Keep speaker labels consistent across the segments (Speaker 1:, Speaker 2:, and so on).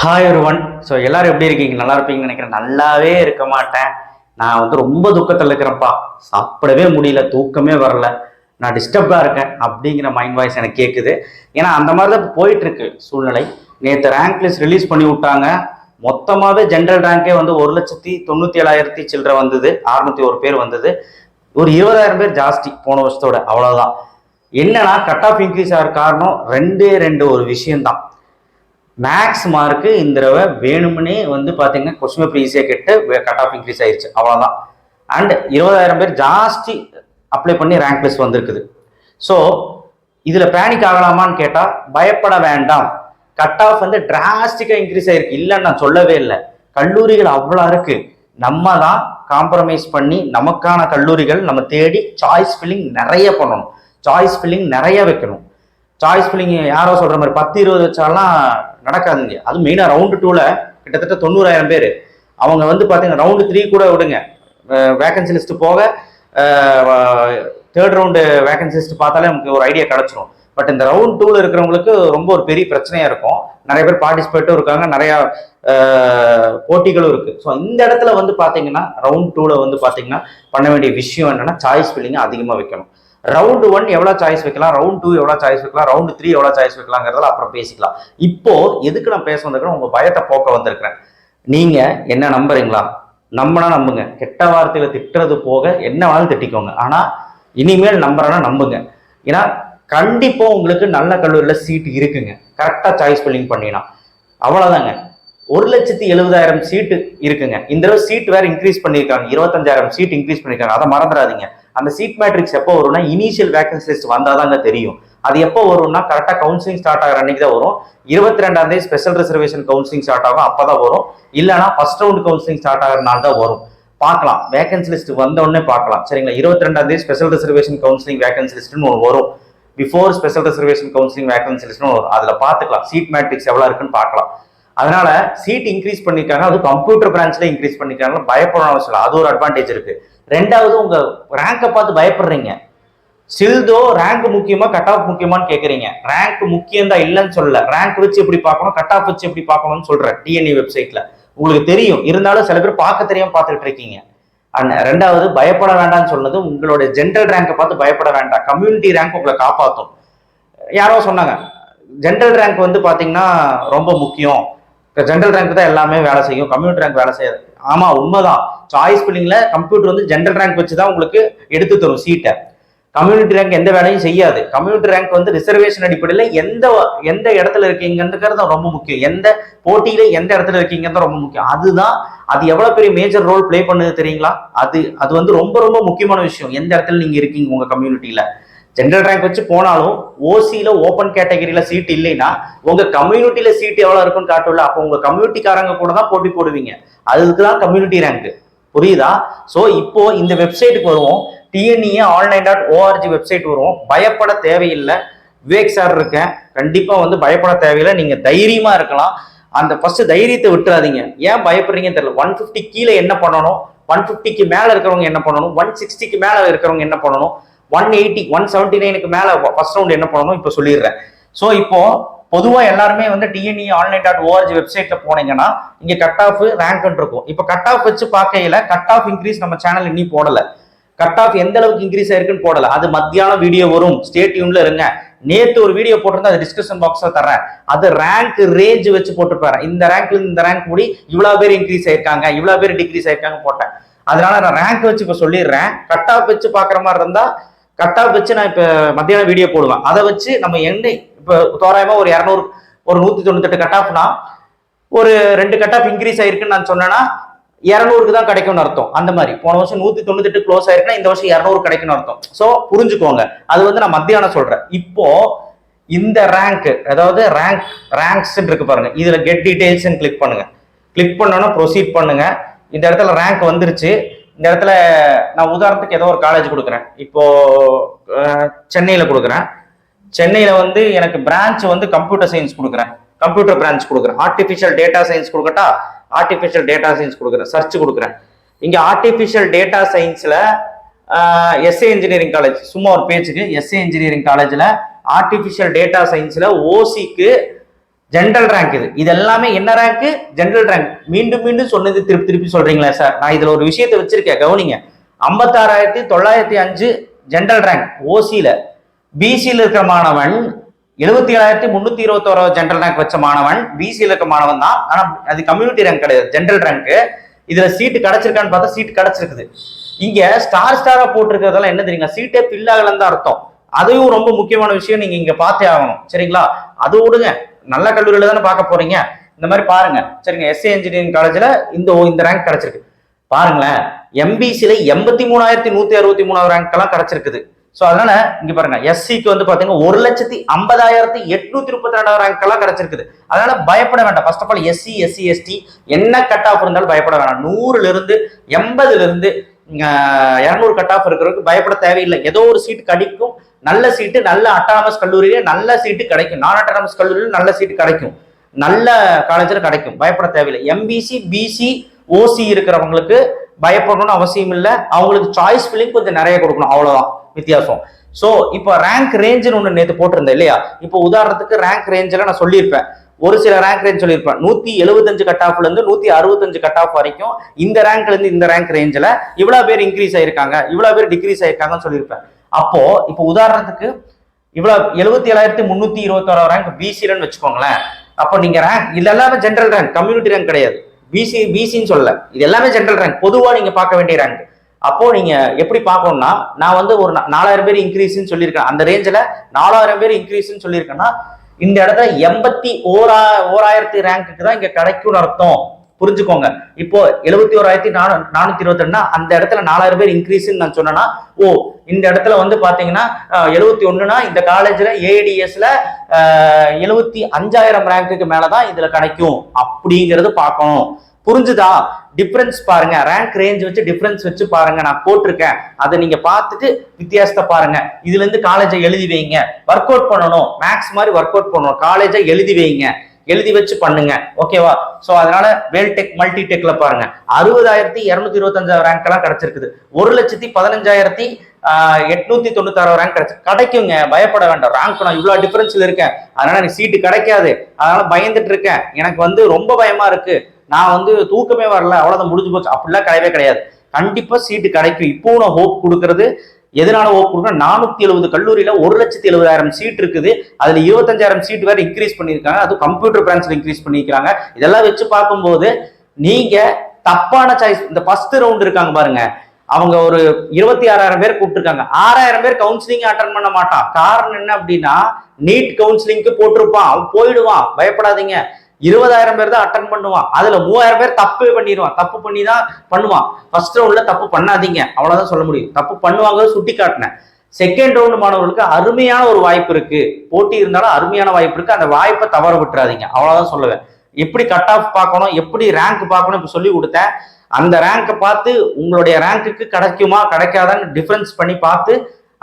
Speaker 1: Hi ஒருவன் so எல்லாரும் எப்படி இருக்கீங்க? நல்லா இருப்பீங்கன்னு நினைக்கிறேன். நல்லாவே இருக்க மாட்டேன். நான் வந்து ரொம்ப துக்கத்தில் இருக்கிறேன்ப்பா. சாப்பிடவே முடியல. தூக்கமே வரல. நான் டிஸ்டர்ப்டாக இருக்கேன் அப்படிங்கிற மைண்ட் வாய்ஸ் எனக்கு கேட்குது ஏன்னா அந்த மாதிரி தான் போயிட்டுருக்கு சூழ்நிலை. நேற்று ரேங்க் லிஸ்ட் ரிலீஸ் பண்ணி விட்டாங்க. மொத்தமாகவே ஜென்ரல் ரேங்கே வந்து ஒரு லட்சத்தி தொண்ணூற்றி ஏழாயிரத்தி சில்லற வந்தது. அறுநூத்தி ஒரு பேர் வந்தது. ஒரு இருபதாயிரம் பேர் ஜாஸ்தி போன வருஷத்தோட. அவ்வளோதான் என்னன்னா கட் ஆஃப் இன்க்ரீஸ் ஆகிற காரணம் ரெண்டே ரெண்டு ஒரு விஷயம்தான். மேக்ஸ் மார்க்கு இந்த தடவை வேணும்னே வந்து பார்த்தீங்கன்னா கொஸ்டின் பேப்பர் ஈஸியாக கெட்டு கட் ஆஃப் இன்க்ரீஸ் ஆயிடுச்சு அவ்வளோதான் அண்ட் இருபதாயிரம் பேர் ஜாஸ்தி அப்ளை பண்ணி ரேங்க் லிஸ்ட் வந்திருக்குது. ஸோ இதில் பேனிக் ஆகலாமான்னு கேட்டால் பயப்பட வேண்டாம். கட் ஆஃப் வந்து டிராஸ்டிக்காக இன்க்ரீஸ் ஆகிருக்கு இல்லைன்னு நான் சொல்லவே இல்லை. கல்லூரிகள் அவ்வளோ இருக்குது நம்ம தான் காம்ப்ரமைஸ் பண்ணி நமக்கான கல்லூரிகள் நம்ம தேடி சாய்ஸ் ஃபில்லிங் நிறைய பண்ணணும். சாய்ஸ் ஃபில்லிங் நிறைய வைக்கணும். சாய்ஸ் ஃபில்லிங் யாரோ சொல்ற மாதிரி பத்து இருபது வச்சாலாம் நடக்காதுங்க. அது மெயினாக ரவுண்டு டூவில் கிட்டத்தட்ட தொண்ணூறாயிரம் பேர். அவங்க வந்து பார்த்தீங்கன்னா ரவுண்டு த்ரீ கூட விடுங்க. வேகன்சி லிஸ்ட் போக தேர்ட் ரவுண்டு வேகன்சி லிஸ்ட் பார்த்தாலே நமக்கு ஒரு ஐடியா கிடச்சிரும். பட் இந்த ரவுண்ட் டூவில் இருக்கிறவங்களுக்கு ரொம்ப ஒரு பெரிய பிரச்சனையாக இருக்கும். நிறைய பேர் பார்ட்டிசிபேட்டும் இருக்காங்க. நிறையா போட்டிகளும் இருக்குது ஸோ இந்த இடத்துல வந்து பார்த்தீங்கன்னா ரவுண்ட் டூவில் வந்து பார்த்தீங்கன்னா பண்ண வேண்டிய விஷயம் என்னென்னா சாய்ஸ் ஃபில்லிங் அதிகமாக வைக்கணும். ரவுண்டு ஒன் எவ்வளோ சாய்ஸ் வைக்கலாம்? ரவுண்ட் டூ எவ்வளோ சாய்ஸ் வைக்கலாம்? ரவுண்டு த்ரீ எவ்வளோ சாய்ஸ் வைக்கலாங்கிறதுல அப்புறம் பேசிக்கலாம். இப்போ எதுக்கு நான் பேச வந்திருக்கிறேன் உங்கள் பயத்தை போக்க வந்திருக்கிறேன். நீங்கள் என்ன நம்புறீங்களா? நம்பினா நம்புங்க. கெட்ட வார்த்தையில திட்டுறது போக என்ன வேணாலும் திட்டிக்கோங்க. ஆனால் இனிமேல் நம்புறேன்னா நம்புங்க. ஏன்னா கண்டிப்பாக உங்களுக்கு நல்ல கல்லூரியில் சீட்டு இருக்குங்க. கரெக்டாக சாய்ஸ் ஃபில்லிங் பண்ணினா. அவ்வளோதாங்க ஒரு லட்சத்தி எழுபதாயிரம் சீட்டு இருக்குங்க. இந்த தடவை சீட் வேறு இன்க்ரீஸ் பண்ணியிருக்காங்க. இருபத்தஞ்சாயிரம் சீட் இன்க்ரீஸ் பண்ணியிருக்காங்க. அதை மறந்துடாதீங்க. அந்த சீட் மேட்ரிக்ஸ் எப்போ வரும்னா இனிஷியல் வேகன்சி லிஸ்ட் வந்தாதாங்க தெரியும். அது எப்போ வரும்னா கரெக்டாக கவுன்சிலிங் ஸ்டார்ட் ஆகிற அன்னைக்கு தான் வரும். இருபத்தி ரெண்டாம் தேதி ஸ்பெஷல் ரிசர்வேஷன் கவுன்சிலிங் ஸ்டார்ட் ஆகும் அப்போ தான் வரும். இல்லைனா ஃபர்ஸ்ட் ரவுண்ட் கவுன்சிலிங் ஸ்டார்ட் ஆகிற நாள் தான் வரும். பார்க்கலாம். வேகன்சி லிஸ்ட் வந்த உடனே பார்க்கலாம். சரிங்களா? இருபத்தி ரெண்டாம் தேதி ஸ்பெஷல் ரிசர்வேஷன் கவுன்சிலிங் வேகன்சி லிஸ்ட்னு ஒன்று வரும். Before special reservation counselling vacancy லிஸ்ட்னு வரும். அதில் பார்த்துக்கலாம். சீட் மேட்ரிக்ஸ் எவ்வளோ இருக்குன்னு பார்க்கலாம். அதனால சீட் இன்க்ரீஸ் பண்ணியிருக்காங்க அது கம்ப்யூட்டர் பிரான்ச்சில் இன்க்ரீஸ் பண்ணிருக்காங்க பயப்படணும் அவசியம் இல்லை. அது ஒரு அட்வான்டேஜ் இருக்கு. ரெண்டாவது உங்க ரேங்கை பார்த்து பயப்படுறீங்க. சில்தோ ரேங்க் முக்கியமா கட் ஆஃப் முக்கியமான்னு கேக்குறீங்க. ரேங்க் முக்கியம் தான் இல்லைன்னு சொல்லல. ரேங்க் வச்சு எப்படி பார்க்கணும் கட் ஆஃப் வச்சு எப்படி பார்க்கணும்னு சொல்றேன் டிஎன்இ வெப்சைட்ல உங்களுக்கு தெரியும். இருந்தாலும் சில பேர் பார்க்க தெரியாம பார்த்துட்டு இருக்கீங்க. அண்ட் ரெண்டாவது பயப்பட வேண்டாம்னு சொன்னது உங்களோட ஜென்ரல் ரேங்கை பார்த்து பயப்பட வேண்டாம். கம்யூனிட்டி ரேங்க் உங்களை காப்பாற்றும் யாரோ சொன்னாங்க ஜென்ரல் ரேங்க் வந்து பார்த்தீங்கன்னா ரொம்ப முக்கியம். ஜென்ரல் ரேங்க் தான் எல்லாமே வேலை செய்யும். கம்யூனிட்டி ரேங்க் வேலை செய்யாது. ஆமா உண்மைதான். சாய்ஸ் பில்லிங்ல கம்ப்யூட்டர் வந்து ஜென்ரல் ரேங்க் வச்சு தான் உங்களுக்கு எடுத்து தரும் சீட்டை கம்யூனிட்டி ரேங்க் எந்த வேலையும் செய்யாது. கம்யூனிட்டி ரேங்க் வந்து ரிசர்வேஷன் அடிப்படையில் எந்த எந்த இடத்துல இருக்கீங்கன்றது ரொம்ப முக்கியம். எந்த போட்டியில எந்த இடத்துல இருக்கீங்கன்னு ரொம்ப முக்கியம். அதுதான் அது எவ்வளவு பெரிய மேஜர் ரோல் ப்ளே பண்ணுது தெரியுங்களா? அது அது வந்து ரொம்ப ரொம்ப முக்கியமான விஷயம். எந்த இடத்துல நீங்க இருக்கீங்க உங்க கம்யூனிட்டியில ஜென்ரல் ரேங்க் வச்சு போனாலும் ஓசியில ஓப்பன் கேட்டகரியில சீட் இல்லைன்னா உங்க கம்யூனிட்டியில சீட் எவ்வளவு இருக்குன்னு காட்டும்ல அப்போ உங்க கம்யூனிட்டிக்காரங்க கூட தான் போட்டி போடுவீங்க. அதுக்கு தான் கம்யூனிட்டி ரேங்க் புரியுதா? சோ இப்போ இந்த வெப்சைட்டுக்கு வருவோம். TNEA online dot ORG website வருவோம் பயப்பட தேவையில்லை. விவேக் சார் இருக்கேன். கண்டிப்பா வந்து பயப்பட தேவையில்லை. நீங்க தைரியமா இருக்கலாம். அந்த ஃபர்ஸ்ட் தைரியத்தை விட்டுறாதீங்க. ஏன் பயப்படுறீங்கன்னு தெரியல. ஒன் ஃபிஃப்டி கீழே என்ன பண்ணணும்? ஒன் ஃபிஃப்டிக்கு மேலே இருக்கிறவங்க என்ன பண்ணணும்? ஒன் சிக்ஸ்டிக்கு மேலே இருக்கிறவங்க என்ன பண்ணணும்? ஒன் எயிட்டி ஒன் செவன்டி நைனுக்கு மேல ஃபர்ஸ்ட் ரவுண்ட் என்ன பண்ணணும் இப்போ சொல்லிடுறேன். ஸோ இப்போ பொதுவா எல்லாருமே வந்து டிஎன்இ ஆன்லைன் டாட் ஓஆர்ஜி வெப்சைட்ல போனீங்கன்னா இங்க கட் ஆஃப் ரேங்க் இருக்கும். இப்போ கட் ஆஃப் வச்சு பார்க்கையில கட் ஆஃப் இன்க்ரீஸ் நம்ம சேனல் இன்னும் போடல. கட் ஆஃப் எந்த அளவுக்கு இன்க்ரீஸ் ஆயிருக்குன்னு போடல. அது மத்தியானம் வீடியோ வரும். ஸ்டேட் டியூன்ல இருங்க. நேத்து ஒரு வீடியோ போட்டிருந்தா அது டிஸ்கஷன் பாக்ஸ்ல தரேன் அது ரேங்க் ரேஞ்ச் வச்சு போட்டுருப்பாரு. இந்த ரேங்க்ல இந்த ரேங்க் கூடி இவ்வளவு பேர் இன்க்ரீஸ் ஆயிருக்காங்க இவ்வளவு பேர் டிக்ரீஸ் ஆயிருக்காங்க போட்டேன். அதனால நான் ரேங்க் வச்சு இப்ப சொல்லிடுறேன். கட் ஆஃப் வச்சு பாக்குற மாதிரி இருந்தா கட்டாக வச்சு நான் இப்போ மத்தியானம் வீடியோ போடுவேன். அதை வச்சு நம்ம என்ன இப்போ தோராயமாக ஒரு இரநூறு ஒரு நூற்றி தொண்ணூத்தெட்டு கட் ஆஃப்னா ஒரு ரெண்டு கட் ஆஃப் இன்க்ரீஸ் ஆயிருக்குன்னு நான் சொன்னேன்னா இரநூறுக்கு தான் கிடைக்கும்னு அர்த்தம். அந்த மாதிரி. போன வருஷம் நூற்றி தொண்ணூத்தெட்டு க்ளோஸ் ஆயிருக்குன்னா இந்த வருஷம் இரநூறு கிடைக்கும்னு அர்த்தம். ஸோ புரிஞ்சுக்கோங்க. அது வந்து நான் மத்தியானம் சொல்கிறேன் இப்போ இந்த ரேங்க் அதாவது ரேங்க் ரேங்க்ஸ் இருக்கு பாருங்க. இதுல கெட் டீடைல்ஸ் கிளிக் பண்ணுங்க. கிளிக் பண்ணோன்னா ப்ரொசீட் பண்ணுங்க. இந்த இடத்துல ரேங்க் வந்துருச்சு. இந்த இடத்துல நான் உதாரணத்துக்கு ஏதோ ஒரு காலேஜ் கொடுக்குறேன். இப்போ சென்னையில் கொடுக்குறேன். சென்னையில் வந்து எனக்கு பிரான்ச் வந்து கம்ப்யூட்டர் சயின்ஸ் கொடுக்குறேன். கம்ப்யூட்டர் பிரான்ச் கொடுக்குறேன். ஆர்டிஃபிஷியல் டேட்டா சயின்ஸ் கொடுக்கட்டா ஆர்டிஃபிஷியல் டேட்டா சயின்ஸ் கொடுக்குறேன். சர்ச் கொடுக்குறேன். இங்கே ஆர்டிஃபிஷியல் டேட்டா சயின்ஸில் எஸ்ஏ இன்ஜினியரிங் காலேஜ் சும்மா ஒரு பேச்சுக்கு எஸ்ஏ இன்ஜினியரிங் காலேஜில் ஆர்டிஃபிஷியல் டேட்டா சயின்ஸில் ஓசிக்கு ஜென்ரல் ரேங்க் இது. இது எல்லாமே என்ன ரேங்க் ஜென்ரல் ரேங்க் மீண்டும் மீண்டும் சொன்னது திருப்பி திருப்பி சொல்றீங்களா சார் நான் இதுல ஒரு விஷயத்தை வச்சிருக்கேன். கவனிங்க. ஐம்பத்தாறாயிரத்தி தொள்ளாயிரத்தி அஞ்சு ஜென்ரல் ரேங்க் ஓசியில பிசியில் இருக்கிற மாணவன் எழுபத்தி ஏழாயிரத்தி முன்னூத்தி இருபத்தோராவது ஜென்ரல் ரேங்க் வச்ச மாணவன் பிசியில் இருக்க மாணவன் தான். ஆனா அது கம்யூனிட்டி ரேங்க் கிடையாது. ஜென்ரல் ரேங்க் இதுல சீட்டு கிடைச்சிருக்கான்னு பார்த்தா சீட் கிடைச்சிருக்குது. இங்க ஸ்டார் ஸ்டாரா போட்டிருக்கிறதெல்லாம் என்ன தெரியுங்க சீட்டே பில்லாகலன்னு தான் அர்த்தம். அதையும் ரொம்ப முக்கியமான விஷயம் நீங்க இங்க பார்த்தே ஆகணும். சரிங்களா? அது விடுங்க. நல்ல கல்லூரியில தானே பார்க்க போறீங்க? இந்த மாதிரி பாருங்க. சரிங்க எஸ்ஏ இன்ஜினியரிங் காலேஜ்ல இந்த இந்த ரேங்க் கிடைச்சிருக்கு. பாருங்களேன் எம்பிசியில எண்பத்தி மூணாயிரத்தி நூத்தி அறுபத்தி மூணாவது ரேங்க் எல்லாம் கிடைச்சிருக்குது. ஸோ அதனால இங்க பாருங்க எஸ்சிக்கு வந்து பாத்தீங்கன்னா ஒரு லட்சத்தி ஐம்பதாயிரத்தி எட்நூத்தி முப்பத்தி ரெண்டாவது ரேங்க் எல்லாம் கிடைச்சிருக்குது. அதனால பயப்பட வேண்டாம். First of all SC SC ST என்ன கட் ஆஃப் இருந்தாலும் பயப்பட வேண்டாம். நூறுல இருந்து எண்பதுல இருந்து இரநூறு கட் ஆஃப் இருக்கிறதுக்கு பயப்பட தேவையில்லை. ஏதோ ஒரு சீட் கிடைக்கும் நல்ல சீட்டு நல்ல அட்டானமஸ் கல்லூரியிலே நல்ல சீட்டு கிடைக்கும். நான் அட்டானமஸ் கல்லூரியில் நல்ல சீட்டு கிடைக்கும். நல்ல காலேஜில் கிடைக்கும். பயப்பட தேவையில்லை. எம்பிசி பிசி ஓசி இருக்கிறவங்களுக்கு பயப்படணும்னு அவசியம் இல்லை. அவங்களுக்கு சாய்ஸ் ஃபில்லிங் கொஞ்சம் நிறைய கொடுக்கணும். அவ்வளோதான் வித்தியாசம். ஸோ இப்போ ரேங்க் ரேஞ்சுன்னு ஒன்று நேற்று போட்டிருந்தேன் இல்லையா? இப்போ உதாரணத்துக்கு ரேங்க் ரேஞ்சில் நான் சொல்லியிருப்பேன். ஒரு சில ரேங்க் ரேஞ்ச் சொல்லியிருப்பேன். நூத்தி எழுபத்தஞ்சு கட் ஆஃப்ல இருந்து நூத்தி அறுபத்தஞ்சு கட் ஆஃப் வரைக்கும் இந்த ரேங்க்ல இருந்து இந்த ரேங்க் ரேஞ்சில் இவ்வளவு பேர் இன்க்ரீஸ் ஆயிருக்காங்க. இவ்வளவு பேர் டிக்ரீஸ் ஆயிருக்காங்கன்னு சொல்லியிருப்பேன். அப்போ இப்போ உதாரணத்துக்கு இவ்வளவு எழுபத்தி ஏழாயிரத்தி முன்னூத்தி இருபத்தோரா ரேங்க் பிசிலன்னு வச்சுக்கோங்களேன். அப்போ நீங்க ரேங்க் இது எல்லாமே ஜென்ரல் ரேங்க் கம்யூனிட்டி ரேங்க் கிடையாது. பிசி பிசின்னு சொல்லல. இது எல்லாமே ஜென்ரல் ரேங்க் பொதுவா நீங்க பார்க்க வேண்டிய ரேங்க் அப்போ நீங்க எப்படி பார்க்கணும்னா நான் வந்து ஒரு நாலாயிரம் பேர் இன்க்ரீஸ்ன்னு சொல்லியிருக்கேன். அந்த ரேஞ்சில் நாலாயிரம் பேர் இன்க்ரீஸ்ன்னு சொல்லியிருக்கேன்னா இந்த இடத்துல எண்பத்தி ஓரா ஓராயிரத்தி ரேங்க்குக்கு தான் இங்க கிடைக்கும்னு அர்த்தம். புரிஞ்சுக்கோங்க. இப்போ எழுபத்தி ஓராயிரத்தி நானூ நானூத்தி இருபத்தி ரெண்டுனா அந்த இடத்துல நாலாயிரம் பேர் இன்க்ரீஸ்ன்னு நான் சொன்னேன்னா ஓ இந்த இடத்துல வந்து பாத்தீங்கன்னா எழுபத்தி ஒண்ணுனா இந்த காலேஜ்ல ஏடிஎஸ்ல எழுபத்தி அஞ்சாயிரம் ரேங்க்குக்கு மேலதான் இதுல கிடைக்கும் அப்படிங்கறது பார்க்கணும். புரிஞ்சுதா? டிஃப்ரென்ஸ் பாருங்க. ரேங்க் ரேஞ்ச் வச்சு டிஃப்ரென்ஸ் வச்சு பாருங்க. நான் போட்டிருக்கேன். அதை நீங்க பார்த்துட்டு வித்தியாசத்தை பாருங்க. இதுல இருந்து காலேஜை எழுதி வைங்க. ஒர்க் அவுட் பண்ணணும். மேக்ஸ் மாதிரி ஒர்க் அவுட் பண்ணணும் காலேஜை எழுதி வைங்க. எழுதி வச்சு பண்ணுங்க. ஓகேவா ஸோ அதனால வேல்டெக் மல்டி டெக்ல பாருங்க. அறுபதாயிரத்தி இருநூத்தி இருபத்தஞ்சாயிரம் ரேங்க் எல்லாம் கிடைச்சிருக்குது. ஒரு லட்சத்தி பதினஞ்சாயிரத்தி எட்நூத்தி தொண்ணூத்தாறு ரேங்க் கிடைச்சு கிடைக்குங்க. பயப்பட வேண்டாம். ரேங்க் நான் இவ்வளவு டிஃபரன்ஸ்ல இருக்கேன். அதனால எனக்கு சீட்டு கிடைக்காது. அதனால பயந்துட்டு இருக்கேன். எனக்கு வந்து ரொம்ப பயமா இருக்கு. நான் வந்து தூக்கமே வரல. அவ்வளவுதான் முடிஞ்சு போச்சு. அப்படிலாம் கிடையவே கிடையாது. கண்டிப்பா சீட்டு கிடைக்கும். இப்போ நான் ஹோப் கொடுக்கறது எதனால ஹோப் நானூத்தி எழுபது கல்லூரியில ஒரு லட்சத்தி எழுபதாயிரம் சீட் இருக்குது. அதுல இருபத்தஞ்சாயிரம் சீட் வேற இன்க்ரீஸ் பண்ணியிருக்காங்க. அது கம்ப்யூட்டர் பிரான்ச்ல இன்க்ரீஸ் பண்ணியிருக்காங்க இதெல்லாம் வச்சு பார்க்கும்போது நீங்க தப்பான சாய்ஸ் இந்த ஃபர்ஸ்ட் ரவுண்ட் இருக்காங்க பாருங்க. அவங்க ஒரு இருபத்தி ஆறாயிரம் பேர் கூப்பிட்டுருக்காங்க. ஆறாயிரம் பேர் கவுன்சிலிங் அட்டன் பண்ண மாட்டான். காரணம் என்ன அப்படின்னா நீட் கவுன்சிலிங்க்கு போட்டிருப்பான். அவன் போயிடுவான். பயப்படாதீங்க. இருபதாயிரம் பேர் தான் அட்டன் பண்ணுவான். அதுல மூவாயிரம் பேர் தப்பு பண்ணிடுவான் தப்பு பண்ணி தான் பண்ணுவான் ஃபர்ஸ்ட் ரவுண்ட்ல தப்பு பண்ணாதீங்க. அவ்வளவுதான் சொல்ல முடியும். தப்பு பண்ணுவாங்க சுட்டி காட்டினேன் செகண்ட் ரவுண்ட் மாணவர்களுக்கு அருமையான ஒரு வாய்ப்பு இருக்கு. போட்டி இருந்தாலும் அருமையான வாய்ப்பு இருக்கு. அந்த வாய்ப்பை தவற விட்டுறாதீங்க. அவ்வளவுதான் சொல்லுவேன். எப்படி கட் ஆஃப் பார்க்கணும்? எப்படி ரேங்க் பார்க்கணும் இப்ப சொல்லி கொடுத்தேன். அந்த ரேங்கை பார்த்து உங்களுடைய ரேங்க்குக்கு கிடைக்குமா கிடைக்காதான்னு டிஃபரன்ஸ் பண்ணி பார்த்து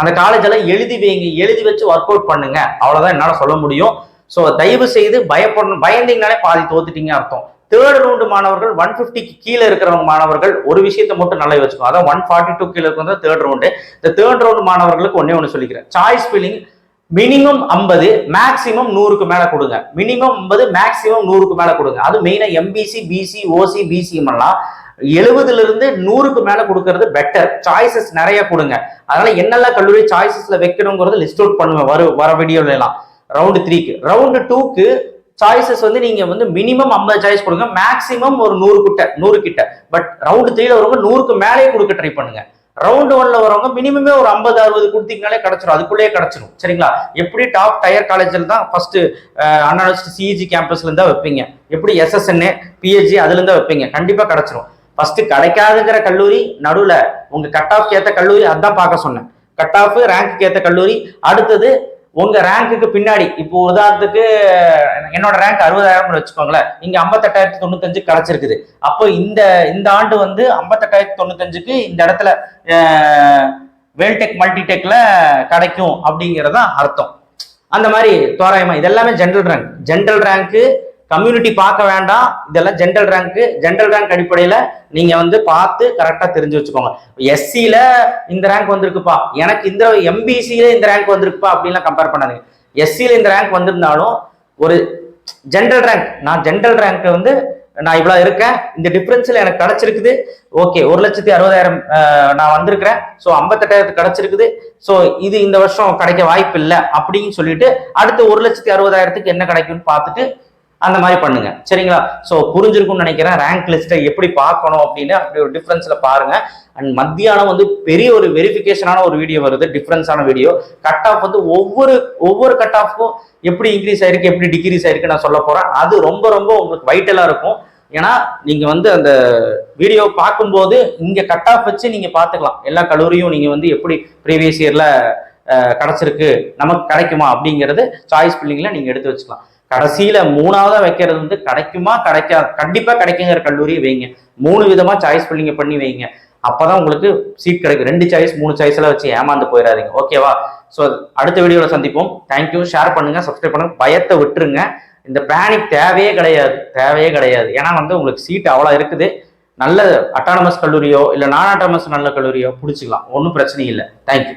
Speaker 1: அந்த காலேஜெல்லாம் எழுதி வைங்க. எழுதி வச்சு ஒர்க் அவுட் பண்ணுங்க. அவ்வளவுதான் என்னால சொல்ல முடியும். ஸோ தயவு செய்து பயப்படணும். பயந்தீங்கனாலே பாதி தோத்துட்டீங்க அர்த்தம். தேர்ட் ரவுண்டு மாணவர்கள் ஒன் ஃபிஃப்டிக்கு கீழே இருக்கிறவங்க மாணவர்கள் ஒரு விஷயத்தை மட்டும் நல்லா வச்சுக்கோங்க அதான் ஒன் ஃபார்ட்டி டூ கீழே இருக்கிறது தேர்ட் ரவுண்டு இந்த தேர்ட் ரவுண்டு மாணவர்களுக்கு ஒன்றே ஒன்று சொல்லிக்கிறேன். சாய்ஸ் ஃபில்லிங் மினிமம் ஐம்பது மேக்சிமம் நூறுக்கு மேலே கொடுங்க. மினிமம் ஐம்பது மேக்சிமம் நூறுக்கு மேலே கொடுங்க. அது மெயினாக எம்பிசி பிசி ஓசி பிசிஎம் எல்லாம் எழுபதுல இருந்து நூறுக்கு மேல கொடுக்கறது பெட்டர் சாய்ஸஸ் நிறைய கொடுங்க. அதனால என்னெல்லாம் கல்லூரி சாய்ஸஸ்ல வைக்கணுங்கிறது லிஸ்ட் அவுட் பண்ணுவேன் வர வர வீடியோல எல்லாம். ரவுண்டு த்ரீக்கு ரவுண்டு டூக்கு சாய்ஸஸ் வந்து நீங்க வந்து மினிமம் ஐம்பது சாய்ஸ் கொடுங்க. மேக்ஸிமம் ஒரு நூறு கிட்ட நூறு கிட்ட. பட் ரவுண்டு த்ரீல வரவங்க நூறுக்கு மேலேயே கொடுக்க ட்ரை பண்ணுங்க. ரவுண்டு ஒன்ல வரவங்க மினிமமே ஒரு ஐம்பது அறுபது கொடுத்தீங்கனாலே கிடைச்சிடும் அதுக்குள்ளேயே கிடைச்சிடும் சரிங்களா? எப்படி டாப் டயர் காலேஜில் தான் ஃபர்ஸ்ட் அன்அனஸ்ட் சிஇஜி கேம்பஸ்ல இருந்தா வைப்பீங்க. எப்படி எஸ்எஸ்என்ஏ பிஹெச்சி அதுல இருந்தா வைப்பீங்க. கண்டிப்பா கிடைச்சிரும். ஃபர்ஸ்ட் கிடைக்காதுங்கிற கல்லூரி நடுவில் உங்க கட் ஆஃப் ஏற்ற கல்லூரி அதான் பார்க்க சொன்னேன். கட் ஆஃப் ரேங்க்கு ஏற்ற கல்லூரி. அடுத்தது உங்க ரேங்க்குக்கு பின்னாடி இப்போ உதாரணத்துக்கு என்னோட ரேங்க் அறுபதாயிரம் வச்சுக்கோங்களேன். இங்க ஐம்பத்தெட்டாயிரத்தி தொண்ணூத்தஞ்சு கிடைச்சிருக்குது. அப்போ இந்த இந்த ஆண்டு வந்து ஐம்பத்தெட்டாயிரத்தி தொண்ணூத்தஞ்சுக்கு இந்த இடத்துல வேல்டெக் மல்டிடெக்ல கிடைக்கும் அப்படிங்கிறதான் அர்த்தம். அந்த மாதிரி தோராயமா இதெல்லாமே ஜென்ரல் ரேங்க் ஜென்ரல் ரேங்க்கு கம்யூனிட்டி பார்க்க வேண்டாம். இதெல்லாம் ஜென்ரல் ரேங்க் ஜென்ரல் ரேங்க் அடிப்படையில நீங்க வந்து பார்த்து கரெக்டா தெரிஞ்சு வச்சுக்கோங்க. எஸ்சியில இந்த ரேங்க் வந்திருக்குப்பா. எனக்கு இந்த எம்பிசியில இந்த ரேங்க் வந்திருக்குப்பா அப்படின்லாம் கம்பேர் பண்ணாதீங்க. எஸ்சியில இந்த ரேங்க் வந்திருந்தாலும் ஒரு ஜென்ரல் ரேங்க் நான் ஜென்ரல் ரேங்க் வந்து நான் இவ்வளோ இருக்கேன். இந்த டிஃப்ரென்ஸில் எனக்கு கிடைச்சிருக்குது. ஓகே ஒரு லட்சத்தி அறுபதாயிரம் நான் வந்திருக்கிறேன். ஸோ ஐம்பத்தெட்டாயிரத்து கிடைச்சிருக்குது. ஸோ இது இந்த வருஷம் கிடைக்க வாய்ப்பு இல்லை அப்படின்னு சொல்லிட்டு அடுத்து ஒரு லட்சத்தி அறுபதாயிரத்துக்கு என்ன கிடைக்கும்னு பார்த்துட்டு அந்த மாதிரி பண்ணுங்க. சரிங்களா? ஸோ புரிஞ்சிருக்கும்னு நினைக்கிறேன். ரேங்க் லிஸ்ட்டை எப்படி பார்க்கணும் அப்படின்னு அப்படி ஒரு டிஃப்ரென்ஸில் பாருங்க. அண்ட் மத்தியானம் வந்து பெரிய ஒரு வெரிஃபிகேஷனான ஒரு வீடியோ வருது. டிஃப்ரென்ஸான வீடியோ கட் ஆஃப் வந்து ஒவ்வொரு ஒவ்வொரு கட் ஆஃப்க்கும் எப்படி இன்க்ரீஸ் ஆயிருக்கு எப்படி டிகிரீஸ் ஆயிருக்கு நான் சொல்ல போறேன். அது ரொம்ப ரொம்ப உங்களுக்கு வைட்டலாக இருக்கும். ஏன்னா நீங்க வந்து அந்த வீடியோ பார்க்கும்போது இங்க கட் ஆஃப் வச்சு நீங்க பார்த்துக்கலாம். எல்லா கல்லூரியும் நீங்க வந்து எப்படி ப்ரீவியஸ் இயர்ல கிடைச்சிருக்கு நமக்கு கிடைக்குமா அப்படிங்கிறது சாய்ஸ் பில்லிங்ல நீங்க எடுத்து வச்சுக்கலாம். கடைசியில மூணாவதா வைக்கிறது வந்து கிடைக்குமா? கிடைக்காது. கண்டிப்பா கிடைக்குங்கிற கல்லூரி வைங்க. மூணு விதமா சாய்ஸ் பில்லிங்க பண்ணி வைங்க. அப்பதான் உங்களுக்கு சீட் கிடைக்கும். ரெண்டு சாய்ஸ் மூணு சாய்ஸ் எல்லாம் வச்சு ஏமாந்து போயிடாதீங்க. ஓகேவா ஸோ அடுத்த வீடியோவில் சந்திப்போம். தேங்க்யூ ஷேர் பண்ணுங்க சப்ஸ்கிரைப் பண்ணுங்க. பயத்தை விட்டுருங்க. இந்த பேனிக் தேவையே கிடையாது. தேவையே கிடையாது. ஏன்னா வந்து உங்களுக்கு சீட் அவ்வளோ இருக்குது. நல்ல அட்டானமஸ் கல்லூரியோ இல்லை நான் அட்டானமஸ் நல்ல கல்லூரியோ பிடிச்சிக்கலாம். ஒன்றும் பிரச்சனை இல்லை. தேங்க்யூ